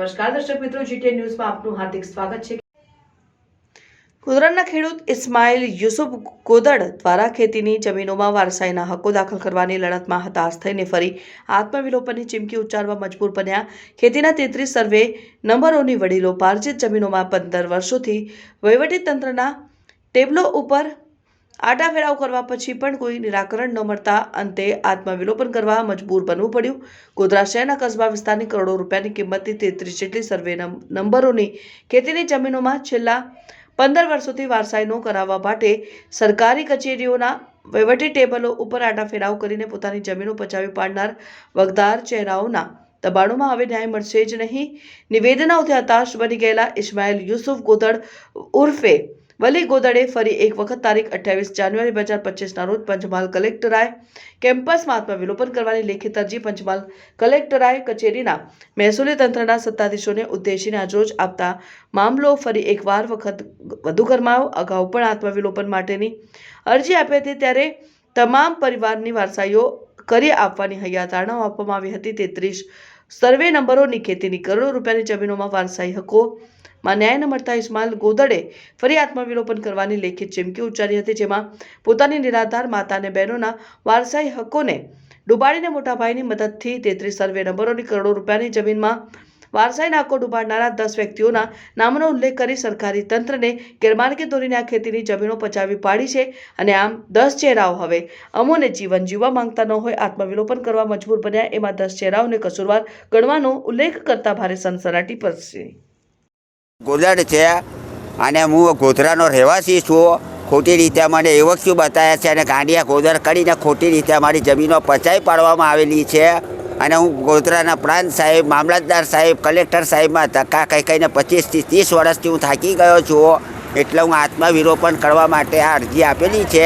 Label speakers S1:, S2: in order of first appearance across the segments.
S1: નમસ્કાર, દર્શક મિત્રો જીટીએ ન્યૂઝમાં આપનું હાર્દિક સ્વાગત છે. ગુજરાતના ખેડૂત ઇસ્માઇલ યુસુફ ગોદડ દ્વારા ખેતીની જમીનોમાં વારસાઈના હક્કો દાખલ કરવાની લડતમાં હતાશ થઈને ફરી આત્મવિલોપનની ચીમકી ઉચ્ચારવા મજબૂર બન્યા. ખેતીના તેત્રીસ સર્વે નંબરોની વડીલો પાર્જિત જમીનોમાં પંદર વર્ષોથી વહીવટીતંત્રના ટેબલો ઉપર આટાફેરાવ કરવા પછી પણ કોઈ નિરાકરણ ન મળતા અંતે આત્મવિલોપન કરવા મજબૂર બનવું પડ્યું. ગોધરા શહેરના કસ્બા વિસ્તારની કરોડો રૂપિયાની કિંમતની તેત્રીસ જેટલી સર્વે નંબરોની ખેતીની જમીનોમાં છેલ્લા પંદર વર્ષોથી વારસાઈનો કરાવવા માટે સરકારી કચેરીઓના વહીવટી ટેબલો ઉપર આટાફેરાવ કરીને પોતાની જમીનો પચાવી પાડનાર વગદાર ચહેરાઓના દબાણોમાં હવે ન્યાય મળશે જ નહીં. નિવેદનાઓથી હતાશ બની ગયેલા ઇસ્માઇલ યુસુફ ગોધડ ઉર્ફે વલી ગોદડે ફરી એક વખત તારીખ અઠ્યાવીસ જાન્યુઆરી બે હજાર પચીસના રોજ પંચમહાલ કલેક્ટરાએ કેમ્પસમાં આત્મવિલોપન કરવાની લેખિત અરજી પંચમહાલ કલેક્ટરાએ કચેરીના મહેસૂલી તંત્રના સત્તાધીશોને ઉદ્દેશીને આજરોજ આપતા મામલો ફરી એકવાર વખત વધુ ગરમાયો. અગાઉ પણ આત્મવિલોપન માટેની અરજી આપી હતી ત્યારે તમામ પરિવારની વારસાઈઓ કરી આપવાની હૈયાધારણાઓ આપવામાં આવી હતી. તેત્રીસ સર્વે નંબરોની ખેતીની કરોડો રૂપિયાની જમીનોમાં વારસાઈ હકો માં ન્યાય ન મળતા ઇસ્માઇલ ગોદડે ફરી આત્મવિલોપન કરવાની લેખિત ચીમકી ઉચ્ચારી હતી, જેમાં પોતાની નિરાધાર માતા અને બહેનોના વારસાઈ હકોને ડૂબાડીને મોટાભાઈની મદદથી તેત્રીસ સર્વે નંબરોની કરોડો રૂપિયાની જમીનમાં વારસાઈના નાકો ડૂબાડનારા દસ વ્યક્તિઓના નામનો ઉલ્લેખ કરી સરકારી તંત્રને ગેરમાર્ગે દોરીને આ ખેતીની જમીનો પચાવી પાડી છે અને આમ દસ ચહેરાઓ હવે અમોને જીવન જીવવા માંગતા ન હોય, આત્મવિલોપન કરવા મજબૂર બન્યા એમાં દસ ચહેરાઓને કસૂરવાર ગણવાનો ઉલ્લેખ કરતા ભારે સનસનાટી પડશે
S2: ગોદડ છે અને હું ગોધરાનો રહેવાસી છું. ખોટી રીતે મને એવક્યું બતાવ્યા છે અને ગાંડિયા ગોદર કરીને ખોટી રીતે અમારી જમીનો પચાવી પાડવામાં આવેલી છે. અને હું ગોધરાના પ્રાંત સાહેબ, મામલતદાર સાહેબ, કલેક્ટર સાહેબમાં ધક્કા કહી કહીને પચીસથી ત્રીસ વર્ષથી હું થાકી ગયો છું. એટલે હું આત્મવિરોપણ કરવા માટે આ અરજી આપેલી છે.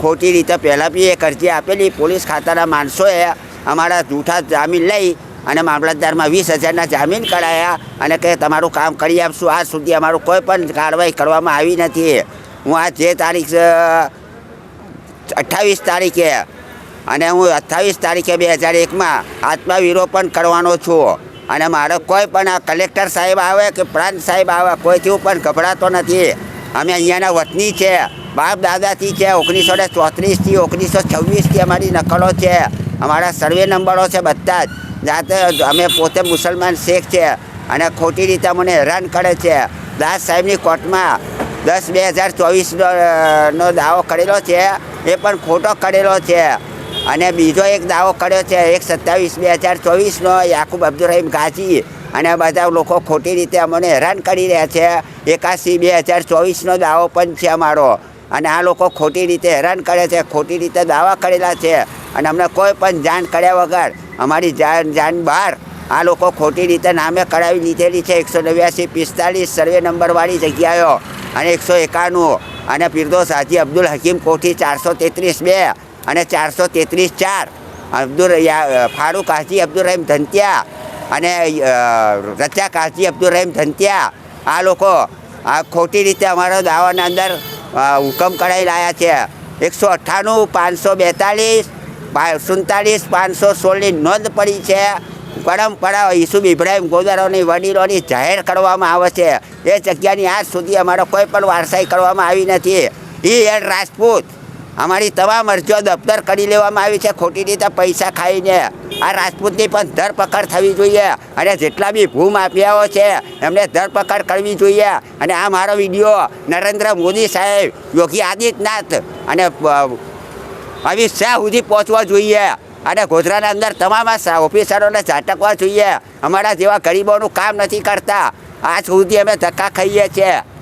S2: ખોટી રીતે પહેલાં બી એક અરજી આપેલી. પોલીસ ખાતાના માણસોએ અમારા જૂઠા જામીન લઈ અને મામલતદારમાં વીસ હજારના જામીન કરાયા અને કે તમારું કામ કરી આપશું. આજ સુધી અમારું કોઈ પણ કાર્યવાહી કરવામાં આવી નથી. હું આ જે તારીખ અઠ્ઠાવીસ તારીખે અને હું અઠ્ઠાવીસ તારીખે બે હજાર એકમાં આત્મવિરોપણ કરવાનો છું. અને મારે કોઈ પણ આ કલેક્ટર સાહેબ આવે કે પ્રાંત સાહેબ આવે, કોઈથી પણ ગભરાતો નથી. અમે અહીંયાના વતની છે. બાપ દાદાથી છે, ઓગણીસો ને ચોત્રીસથી, ઓગણીસો છવ્વીસથી અમારી નકલો છે. અમારા સર્વે નંબરો છે બધા જ. જાતે અમે પોતે મુસલમાન શેખ છે અને ખોટી રીતે મને હેરાન કરે છે. દાસ સાહેબની કોર્ટમાં દસ બે હજાર ચોવીસનો નો દાવો કરેલો છે, એ પણ ખોટો કરેલો છે. અને બીજો એક દાવો કર્યો છે, એક સત્તાવીસ બે હજાર ચોવીસનો, યાકુબ અબ્દુલ ગાજી અને બધા લોકો ખોટી રીતે અમને હેરાન કરી રહ્યા છે. એકાસી બે હજાર ચોવીસનો દાવો પણ છે અમારો. અને આ લોકો ખોટી રીતે હેરાન કરે છે, ખોટી રીતે દાવા કરેલા છે. અને અમને કોઈ પણ જાણ કર્યા વગર અમારી જાણ જાણ બહાર આ લોકો ખોટી રીતે નામે કરાવી લીધેલી છે. એકસો નેવ્યાસી પિસ્તાલીસ સર્વે નંબરવાળી જગ્યાઓ અને એકસો એકાણું અને ફિરદોસ હાજી અબ્દુલ હકીમ કોઠી ચારસો તેત્રીસ બે અને ચારસો તેત્રીસ ચાર. અબ્દુલ ફારૂક હાજી અબ્દુલ રહીમ ધંતિયા અને રજા રજાક અબ્દુલ રહીમ ધંતિયા આ લોકો આ ખોટી રીતે અમારા દાવાના અંદર હુકમ કરાવી લાયા છે. એકસો અઠ્ઠાણું, પાંચસો બેતાલીસ સુડતાલીસ, પાંચસો સોળની નોંધ પડી છે. પરંપરા ઈસુબ ઇબ્રાહિમ ગોદારોની વડીલોની જાહેર કરવામાં આવે છે. એ જગ્યાની આજ સુધી અમારો કોઈ પણ વારસાઈ કરવામાં આવી નથી. ઈ એડ રાજપૂત. અમારી તમામ અરજીઓ દફતર કરી લેવામાં આવી છે ખોટી રીતે પૈસા ખાઈને. આ રાજપૂતની પણ ધરપકડ થવી જોઈએ અને જેટલા બી ભૂમાફિયાઓ છે એમને ધરપકડ કરવી જોઈએ. અને આ મારો વીડિયો નરેન્દ્ર મોદી સાહેબ, યોગી આદિત્યનાથ અને અ, શા સુધી પહોંચવા જોઈએ? અને ગોધરાના અંદર તમામ ઓફિસરોને ઝાટકવા જોઈએ. અમારા જેવા ગરીબોનું કામ નથી કરતા. આજ સુધી અમે ધક્કા ખાઈએ છીએ.